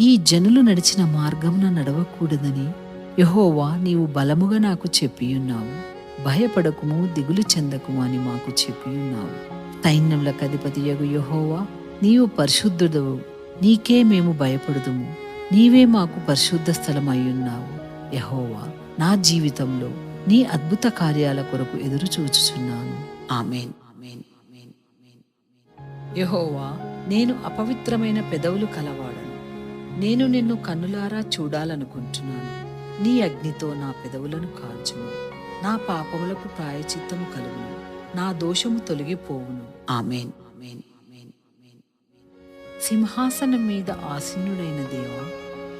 ఈ జనులు నడిచిన మార్గమున నడవకూడదని యహోవా నీవు బలముగా నాకు చెప్పియున్నావు. భయపడకుము దిగులు చెందకుము అని మాకు చెప్పియున్నావు. సైన్యములకు అధిపతియగు యహోవా నీవు పరిశుద్ధుడవు. నీకే మేము భయపడుదుము. నీవే మాకు పరిశుద్ధ స్థలమయ్యున్నావు. యహోవా నా జీవితంలో నీ అద్భుత కార్యాల కొరకు ఎదురు చూచుచున్నాను. ఆమెన్. యహోవా నేను అపవిత్రమైన పెదవులు కలవాడు నేను నిన్ను కన్నులారా చూడాలనుకుంటున్నాను. నీ అగ్నితో నా పెదవులను కాల్చుము. నా పాపములకు ప్రాయచిత్తము కలుగును. నా దోషము తొలగిపోవును. ఆమెన్. సింహాసనం మీద ఆసీనుడైన దేవా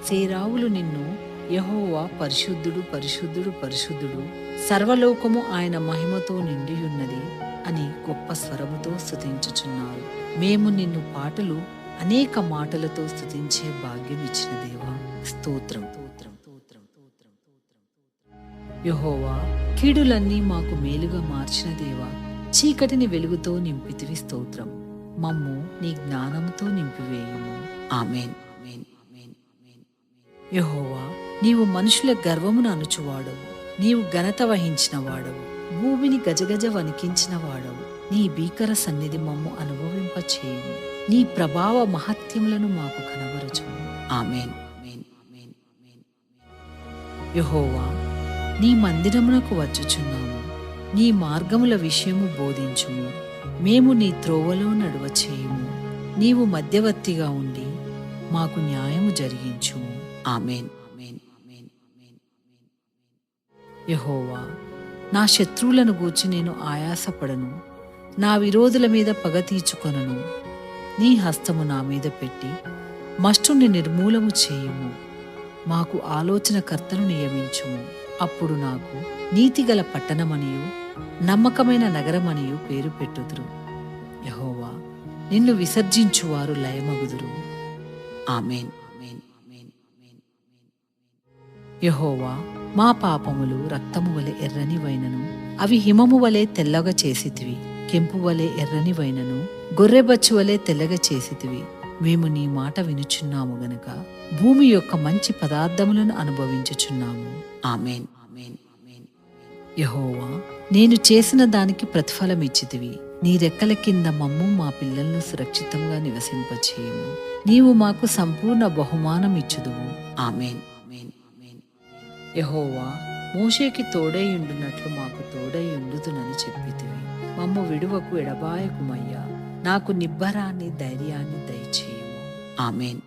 సేరావులు నిన్ను యహోవా పరిశుద్ధుడు పరిశుద్ధుడు పరిశుద్ధుడు సర్వలోకము ఆయన మహిమతో నిండియున్నది అని గొప్ప స్వరముతో స్తుతించుచున్నారు మేము నిన్ను పాటలు అనేక మాటలతో స్థుతించే భాగ్యం ఇచ్చిన దేవా. స్తోత్రం. యహోవా కీడులన్నీ మాకు మేలుగా మార్చిన దేవా. చీకటిని వెలుగుతో నింపితివి స్తోత్రం. మమ్ము నీ జ్ఞానంతో నింపివేయము. ఆమెన్. యహోవా నీవు మనుషుల గర్వమును అణుచువాడవు నీవు ఘనత వహించిన వాడవు. భూమిని గజగజ వణికించిన వాడవు. నీ భీకర సన్నిధి మమ్ము అనుభవింపచేయము. నీ ప్రభావ మహత్యములను మాకు కనబరచు. ఆమెన్. యహోవా నీ మందిరమునకు వచ్చుచున్నాము. నీ మార్గముల విషయము బోధించుము. మేము నీ త్రోవలో నడువ చేయము. నీవు మధ్యవర్తిగా ఉండి మాకు న్యాయము జరిగించుము. ఆమెన్. యహోవా నా శత్రువులను గూర్చి నేను ఆయాసపడను. నా విరోధుల మీద పగ తీర్చుకొనను. నీ హస్తము నా మీద పెట్టి మష్టుని నిర్మూలము చేయుము. మాకు ఆలోచనకర్తను నియమించుము. అప్పుడు నాకు నీతిగల పట్టణమనియు నమ్మకమైన నగరమనియు పేరు పెట్టుదురు. యహోవా నిన్ను విసర్జించువారు లయమగుదురు. ఆమెన్. యహోవా మా పాపములు రక్తము వలె ఎర్రని వైనను అవి హిమము వలె తెల్లగా చేసితివి. కెంపు వలె ఎర్రని వైనను గొర్రెబచ్చు వలె తెల్లగా చేసితివి. మేము నీ మాట వినుచున్నాము గనుక భూమి యొక్క మంచి పదార్థములను అనుభవించుచున్నాము. ఆమెన్. యహోవా నేను చేసిన దానికి ప్రతిఫలం ఇచ్చితివి నీ రెక్కల కింద మమ్ము మా పిల్లలను సురక్షితంగా నివసింపచేయము. నీవు మాకు సంపూర్ణ బహుమానం ఇచ్చుదువు ఆమెన్. యహోవా మోషేకి తోడైయుండునట్లు మాకు తోడైయుండుదునని చెప్పితివి. మమ్ము విడువకు ఎడబాయకుమయ్యా. నాకు నిబ్బరాన్ని ధైర్యాన్ని దయచేయము. ఆమెన్.